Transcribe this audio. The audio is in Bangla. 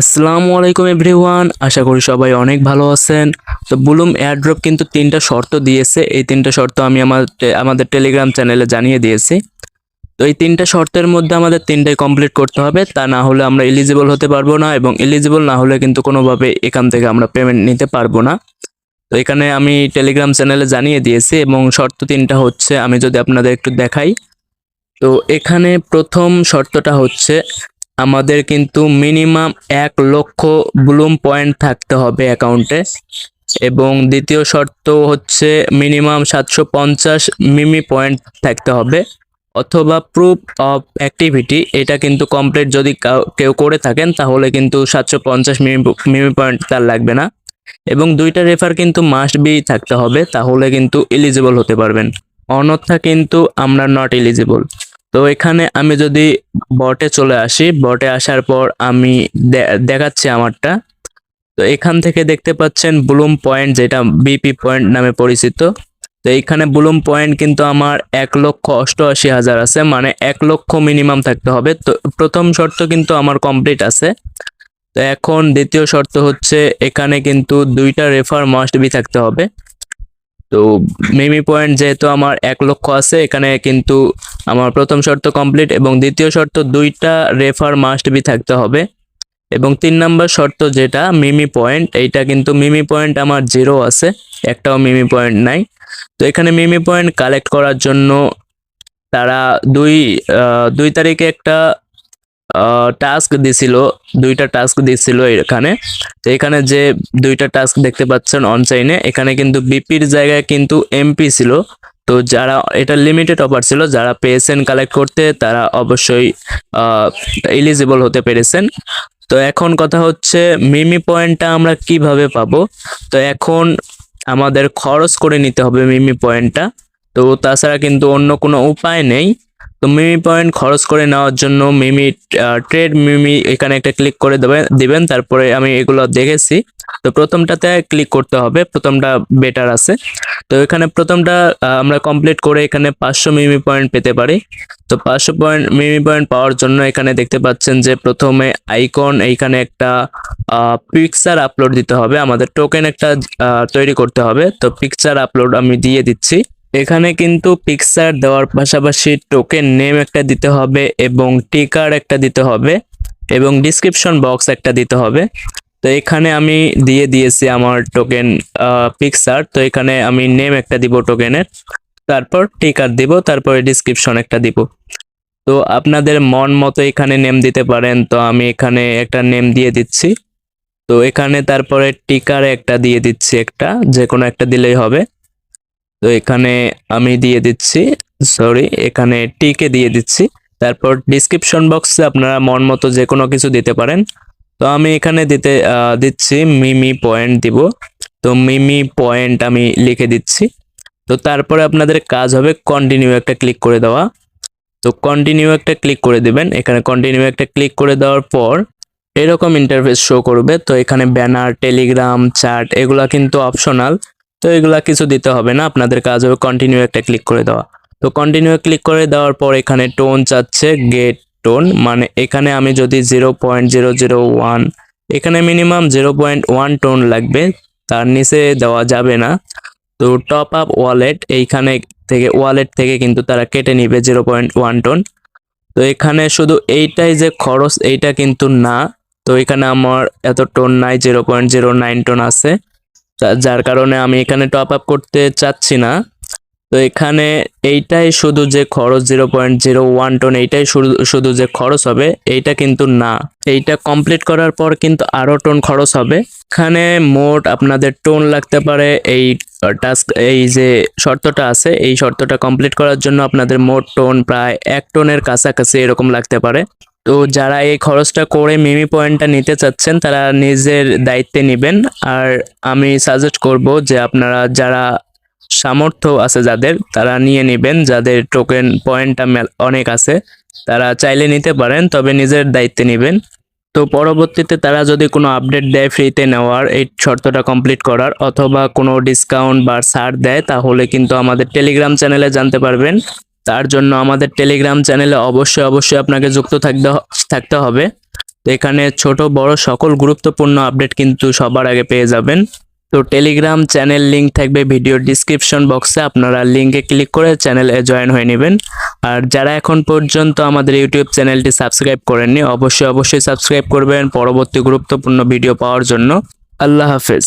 আসসালামু আলাইকুম এভরিওয়ান, আশা করি সবাই অনেক ভালো আছেন। তো বুলুম এয়ারড্রপ কিন্তু তিনটা শর্ত দিয়েছে। এই তিনটা শর্ত আমি আমার আমাদের টেলিগ্রাম চ্যানেলে জানিয়ে দিয়েছি। তো এই তিনটা শর্তের মধ্যে আমাদের তিনটাই কমপ্লিট করতে হবে। তা না হলে আমরা এলিজিবল হতে পারব না এবং এলিজিবল না হলে কিন্তু কোনোভাবে এখান থেকে আমরা পেমেন্ট নিতে পারব না। তো এখানে আমি টেলিগ্রাম চ্যানেলে জানিয়ে দিয়েছি এবং শর্ত তিনটা হচ্ছে, আমি যদি আপনাদের একটু দেখাই। তো এখানে প্রথম শর্তটা হচ্ছে আমাদের কিন্তু মিনিমাম এক লক্ষ ব্লুম পয়েন্ট থাকতে হবে অ্যাকাউন্টে এবং দ্বিতীয় শর্ত হচ্ছে মিনিমাম সাতশো পঞ্চাশ মিমি পয়েন্ট থাকতে হবে। অথবা প্রুফ অফ অ্যাক্টিভিটি এটা কিন্তু কমপ্লিট যদি কাউ- করে থাকেন, তাহলে কিন্তু সাতশো পঞ্চাশ মিমি মিমি পয়েন্ট তার লাগবে না। এবং দুইটা রেফার কিন্তু মাস্ট বি থাকতে হবে, তাহলে কিন্তু এলিজিবল হতে পারবেন। অন্যথা কিন্তু আমরা নট এলিজিবল তো এখানে আমি যদি বটে চলে আসি বটে আসার পর আমি দেখাচ্ছি আমারটা। তো এখান থেকে দেখতে পাচ্ছেন ব্লুম পয়েন্ট যেটা বিপি পয়েন্ট নামে পরিচিত। তো এইখানে ব্লুম পয়েন্ট কিন্তু আমার এক লক্ষ অষ্টআশি হাজার আছে মানে এক লক্ষ মিনিমাম থাকতে হবে। তো প্রথম শর্ত কিন্তু আমার কমপ্লিট আছে। তো এখন দ্বিতীয় শর্ত হচ্ছে এখানে কিন্তু দুইটা রেফার মাস্ট বি থাকতে হবে। তো মিমি পয়েন্ট যেহেতু আমার এক লক্ষ আছে, এখানে কিন্তু আমার প্রথম শর্ত কমপ্লিট এবং দ্বিতীয় শর্ত দুইটা রেফার মাস্ট বি থাকতে হবে। এবং তিন নাম্বার শর্ত যেটা মিমি পয়েন্ট এইটা কিন্তু মিমি পয়েন্ট আমার জিরো আছে, একটাও মিমি পয়েন্ট নাই। তো এখানে মিমি পয়েন্ট কালেক্ট করার জন্য তারা দুই দুই তারিখে একটা টাস্ক দিছিল, দুইটা টাস্ক দিছিল এখানে। তো এখানে যে দুইটা টাস্ক দেখতে পাচ্ছেন অনসাইনে এখানে কিন্তু বিপির জায়গায় কিন্তু এমপি ছিল। তো যারা এটা লিমিটেড অফার ছিল, যারা পেয়েছেন কালেক্ট করতে, তারা অবশ্যই এলিজিবল হতে পেরেছেন। তো এখন কথা হচ্ছে, মিমি পয়েন্টটা আমরা কীভাবে পাবো? তো এখন আমাদের খরচ করে নিতে হবে মিমি পয়েন্টটা। তো তাছাড়া কিন্তু অন্য কোনো উপায় নেই। তো মিমি পয়েন্ট খরচ করে নেওয়ার জন্য মিমি ট্রেড মিমি এখানে একটা ক্লিক করে দেবেন দিবেন, তারপরে আমি এগুলো দেখেছি। তো প্রথমটাতে ক্লিক করতে হবে, প্রথমটা বেটার আছে। তো এখানে প্রথমটা আমরা কমপ্লিট করে এখানে পাঁচশো মিমি পয়েন্ট পেতে পারি। তো পাঁচশো পয়েন্ট মিমি পয়েন্ট পাওয়ার জন্য এখানে দেখতে পাচ্ছেন যে প্রথমে আইকন এইখানে একটা পিকচার আপলোড দিতে হবে। আমাদের টোকেন একটা তৈরি করতে হবে। তো পিকচার আপলোড আমি দিয়ে দিচ্ছি। এখানে কিন্তু পিকচার দেওয়ার পাশাপাশি টোকেন নেম একটা দিতে হবে এবং টিকার একটা দিতে হবে এবং ডিসক্রিপশন বক্স একটা দিতে হবে। তো এখানে আমি দিয়ে দিয়েছি আমার টোকেন পিকচার তো এখানে আমি নেম একটা দিব টোকেনের তারপর টিকার দিব, তারপরে ডিসক্রিপশন একটা দিব। তো আপনাদের মন মতো এখানে নেম দিতে পারেন। তো আমি এখানে একটা নেম দিয়ে দিচ্ছি। তো এখানে তারপরে টিকার একটা দিয়ে দিচ্ছি একটা যে কোনো একটা দিলেই হবে। তো এখানে আমি দিয়ে দিচ্ছি সরি এখানে টিকে দিয়ে দিচ্ছি। তারপর ডিসক্রিপশন বক্সে আপনারা মন মতো যে কোনো কিছু দিতে পারেন। তো আমি এখানে দিতে দিচ্ছি মিমি পয়েন্ট দিব। তো মিমি পয়েন্ট আমি লিখে দিচ্ছি। তো তারপরে আপনাদের কাজ হবে কন্টিনিউ একটা ক্লিক করে দেওয়া। তো কন্টিনিউ একটা ক্লিক করে দিবেন। এখানে কন্টিনিউ একটা ক্লিক করে দেওয়ার পর এরকম ইন্টারফেস শো করবে। তো এখানে ব্যানার টেলিগ্রাম চ্যাট এগুলা কিন্তু অপশনাল তো এগুলা কিছু দিতে হবে না, আপনাদের কাজ হবে কন্টিনিউ একটা ক্লিক করে দেওয়া। তো কন্টিনিউ ক্লিক করে দেওয়ার পর এখানে টোন চাচ্ছে গেট টোন মানে এখানে আমি যদি zero point zero zero one এখানে minimum zero point one ton লাগবে, তার নিচে দেওয়া যাবে না। তো টপ আপ ওয়ালেট এইখানে থেকে ওয়ালেট থেকে কিন্তু তারা কেটে নিবে জিরো পয়েন্ট ওয়ান টোন তো এখানে শুধু এইটাই যে খরচ, এইটা কিন্তু না। তো এখানে আমার এত টোন নাই zero point zero nine ton আছে। যার কারণে আমি এখানে টপ আপ করতে চাচ্ছি না। তো এখানে এইটাই শুধু যে খরচ zero point zero one ton এইটাই শুধু যে খরচ হবে, এইটা কিন্তু না। এইটা কমপ্লিট করার পর কিন্তু আরও টোন খরচ হবে। এখানে মোট আপনাদের টোন লাগতে পারে এই টাস্ক এই যে শর্তটা আছে, এই শর্তটা কমপ্লিট করার জন্য আপনাদের মোট টোন প্রায় এক টোনের কাছাকাছি এরকম লাগতে পারে। তো যারা এই খরচটা করে মিমি পয়েন্টটা নিতে চাচ্ছেন, তারা নিজের দায়িত্বে নেবেন। আর আমি সাজেস্ট করব যে আপনারা যারা সামর্থ্য আছে যাদের, তারা নিয়ে নেবেন। যাদের টোকেন পয়েন্টটা অনেক আছে, তারা চাইলে নিতে পারেন, তবে নিজের দায়িত্বে নেবেন। তো পরবর্তীতে তারা যদি কোনো আপডেট দেয় ফ্রিতে নেওয়ার, এই শর্তটা কমপ্লিট করার, অথবা কোনো ডিসকাউন্ট বা ছাড় দেয়, তাহলে কিন্তু আমাদের টেলিগ্রাম চ্যানেলে জানতে পারবেন। তার জন্য আমাদের টেলিগ্রাম চ্যানেলে অবশ্যই অবশ্যই আপনাকে যুক্ত থাকতে থাকতে হবে। তো এখানে ছোট, বড় সকল গুরুত্বপূর্ণ আপডেট কিন্তু সবার আগে পেয়ে যাবেন। তো টেলিগ্রাম চ্যানেল লিংক থাকবে ভিডিও ডিসক্রিপশন বক্সে আপনারা লিংকে ক্লিক করে চ্যানেলে জয়েন হয়ে নেবেন। আর যারা এখন পর্যন্ত আমাদের ইউটিউব চ্যানেলটি সাবস্ক্রাইব করেননি, অবশ্যই অবশ্যই সাবস্ক্রাইব করবেন পরবর্তী গুরুত্বপূর্ণ ভিডিও পাওয়ার জন্য। আল্লাহ হাফেজ।